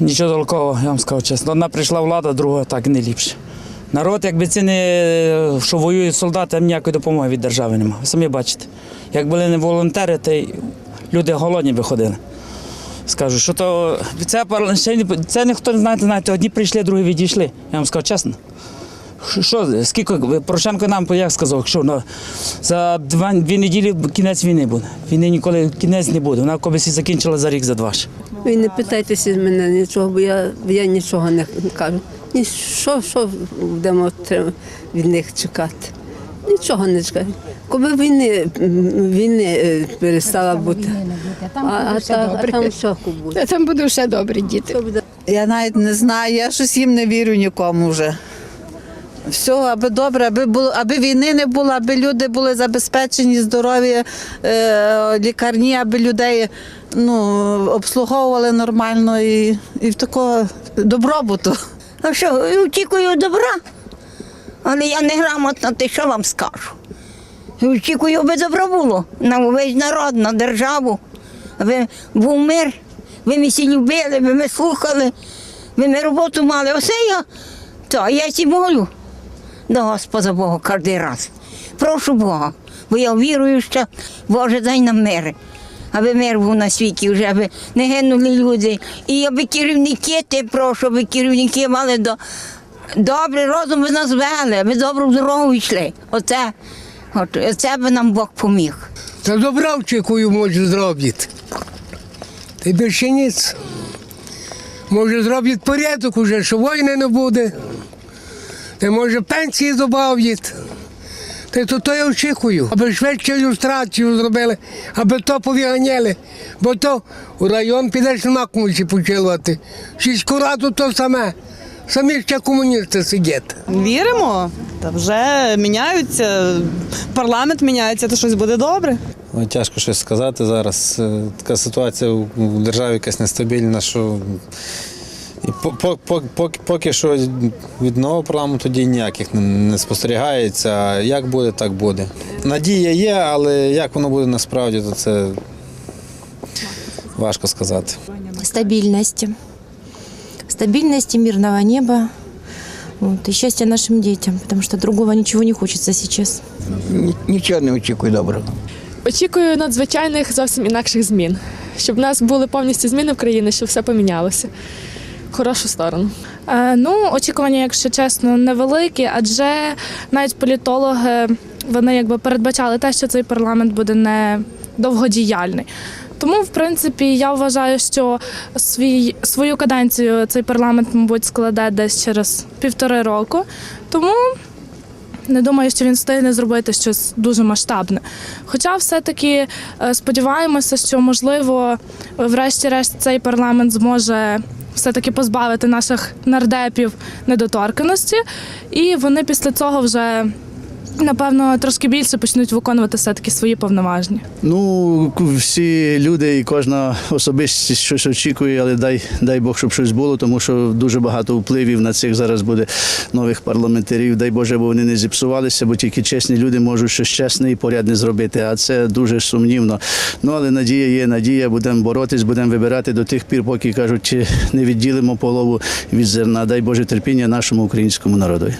Нічого толкового, я вам скажу чесно. Одна прийшла влада, друга так не ліпше. Народ, якби це не що воюють солдати, там ніякої допомоги від держави немає. Ви самі бачите. Як були не волонтери, то й люди голодні виходили. Скажу, що то це, це ніхто не знаєте, знаєте, одні прийшли, другі відійшли. Я вам скажу чесно. Що- скільки Порошенко нам як сказав, що ну, за два, дві неділі кінець війни буде. Війни ніколи кінець не буде. Вона колись закінчила за рік, за два. Ви не питайтеся з мене нічого, бо я, я нічого не кажу. Ні, що, що будемо від них чекати? Нічого не чекаю. Коли війни, війни е, перестала бути, а, а, та- а там що буде? Там буде все добре, діти. Я навіть не знаю, я щось їм не вірю нікому вже. Все, аби добре, аби було, аби війни не було, аби люди були забезпечені, здорові, е, лікарні, аби людей ну, обслуговували нормально і, і в такого добробуту. А що, очікую добра, але я не грамотна, ти що вам скажу? Очікую, аби добро було на увесь народ, на державу, аби був мир, ви ми всі любили, ви ми слухали, ви ми роботу мали. Оце я, то я ці молю до Господа Бога кожен раз. Прошу Бога, бо я вірую, що Боже дай нам мир. Аби мир був на світі, вже аби не гинули люди. І аби керівники, ти прошу, аби керівники мали до добрий розум би нас вели, аби добру дорогу йшли. Оце, оце би нам Бог поміг. Та добра очікую, може зроблять. Та більше ніц. Може зроблять порядок уже, що війни не буде. Та може пенсії. Та то, то я очікую, аби швидше ілюстрацію зробили, аби то повіганяли. Бо то у район підеш на кумульці почилувати. Сільську раду то саме. Самі ще комуністи сидять. Віримо, та вже міняються, парламент міняється, то щось буде добре. Тяжко щось сказати зараз. Е, Така ситуація в в державі якась нестабільна, що і по- по- по- поки, що від нового парламенту дій ніяких не- спостерігається. Як буде, так буде. Надія є, але як воно буде насправді, то це важко сказати. стабильности. Стабильности, мирного неба вот, и счастья нашим детям, потому что другого ничего не хочется сейчас. Нічого не очікую доброго. Очікую надзвичайних зовсім інакших змін, щоб в нас були повністю зміни в країні, щоб все помінялося хорошу сторону. Е, Ну, очікування, якщо чесно, невеликі, адже навіть політологи вони якби передбачали те, що цей парламент буде не довгодіяльний. Тому, в принципі, я вважаю, що свій, свою каденцію цей парламент, мабуть, складе десь через півтори року. Тому не думаю, що він встигне зробити щось дуже масштабне. Хоча все-таки е, сподіваємося, що можливо, врешті-решт, цей парламент зможе все-таки позбавити наших нардепів недоторканості, і вони після цього вже. Напевно, трошки більше почнуть виконувати все-таки свої повноваження. Ну, всі люди і кожна особистість щось очікує, але дай, дай Бог, щоб щось було, тому що дуже багато впливів на цих зараз буде нових парламентарів. Дай Боже, бо вони не зіпсувалися, бо тільки чесні люди можуть щось чесне і порядне зробити. А це дуже сумнівно. Ну але надія є, надія, будемо боротись, будемо вибирати до тих пір, поки кажуть, не відділимо полову від зерна. Дай Боже терпіння нашому українському народу.